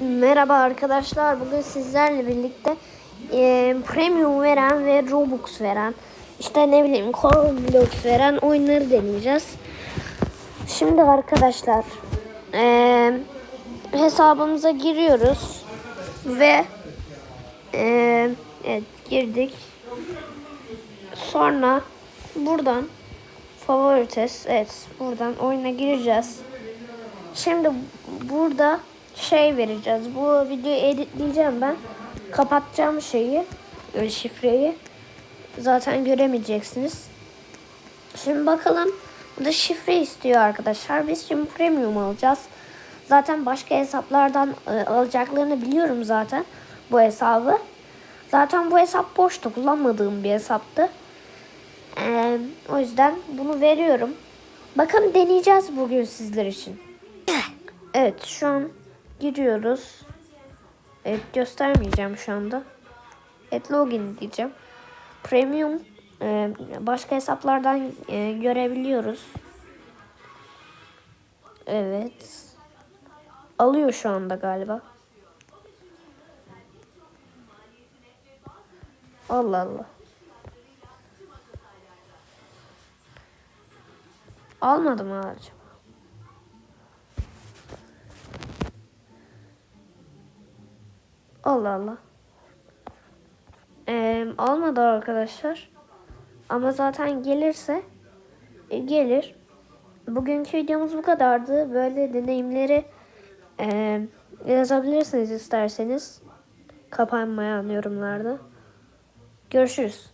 Merhaba arkadaşlar. Bugün sizlerle birlikte e, premium veren ve Robux veren işte ne bileyim Roblox veren oyunları deneyeceğiz. Şimdi arkadaşlar e, hesabımıza giriyoruz ve e, evet girdik. Sonra buradan favorites evet buradan oyuna gireceğiz. Şimdi burada şey vereceğiz. Bu videoyu editleyeceğim ben. Kapatacağım şeyi, e, şifreyi. Zaten göremeyeceksiniz. Şimdi bakalım. Bu da şifre istiyor arkadaşlar. Biz şimdi premium alacağız. Zaten başka hesaplardan e, alacaklarını biliyorum zaten bu hesabı. Zaten bu hesap boştu. Kullanmadığım bir hesaptı. E, o yüzden bunu veriyorum. Bakın deneyeceğiz bugün sizler için. Evet şu an giriyoruz. Evet göstermeyeceğim şu anda. Evet login diyeceğim. Premium e, başka hesaplardan e, görebiliyoruz. Evet. Alıyor şu anda galiba. Allah Allah. Almadı mı acaba? Allah Allah. Ee, almadı arkadaşlar. Ama zaten gelirse e, gelir. Bugünkü videomuz bu kadardı. Böyle deneyimleri e, yazabilirsiniz isterseniz. Kapanmayan yorumlarda. Görüşürüz.